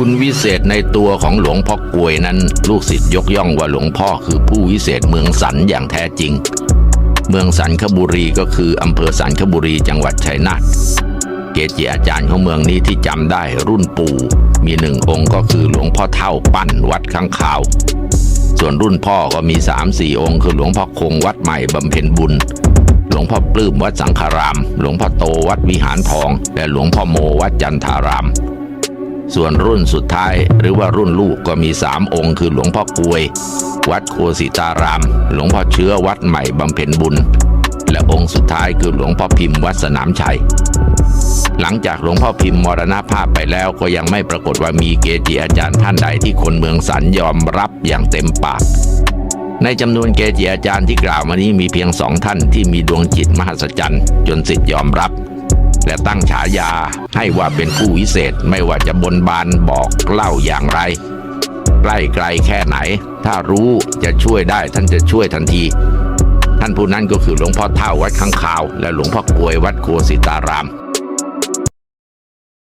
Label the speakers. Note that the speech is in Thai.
Speaker 1: คุณวิเศษในตัวของหลวงพ่อกวยนั้น ลูกศิษย์ยกย่องว่าหลวงพ่อคือผู้วิเศษเมืองสันอย่างแท้จริง เมืองสันคบุรีก็คืออำเภอสันคบุรีจังหวัดชัยนาทเกจิอาจารย์ของเมืองนี้ที่จำได้รุ่นปู่มีหนึ่งองค์ก็คือหลวงพ่อเท่าปั้นวัดข้างขาว ส่วนรุ่นพ่อก็มีสามสี่องค์คือหลวงพ่อคงวัดใหม่บำเพ็ญบุญหลวงพ่อปลื้มวัดสังฆาราม หลวงพ่อโตวัดวิหารทอง และหลวงพ่อโมวัดจันทาราม ส่วนรุ่นสุดท้ายหรือว่ารุ่นลูกก็มีสามองค์ คือหลวงพ่อกวย วัดโคสิตาราม หลวงพ่อเชื้อวัดใหม่บำเพ็ญบุญ และองค์สุดท้ายคือหลวงพ่อพิมพ์วัดสนามชัย หลังจากหลวงพ่อพิมพ์มรณภาพไปแล้วก็ยังไม่ปรากฏว่ามีเกจิอาจารย์ท่านใดที่คนเมืองสันยอมรับอย่างเต็มปากในจำนวนเกจิอาจารย์ที่กล่าวมานี้มีเพียงสองท่านที่มีดวงจิตมหัศจรรย์ จนสิทธิ์ยอมรับ และตั้งฉายาให้ว่าเป็นผู้วิเศษไม่ว่าจะบนบานบอกเล่าอย่างไรใกล้ไกลแค่ไหน ถ้ารู้จะช่วยได้ท่านจะช่วยทันที ท่านผู้นั้นก็คือหลวงพ่อเท่าวัดข้างคาว และหลวงพ่อกลวยวัดครัวสิตาราม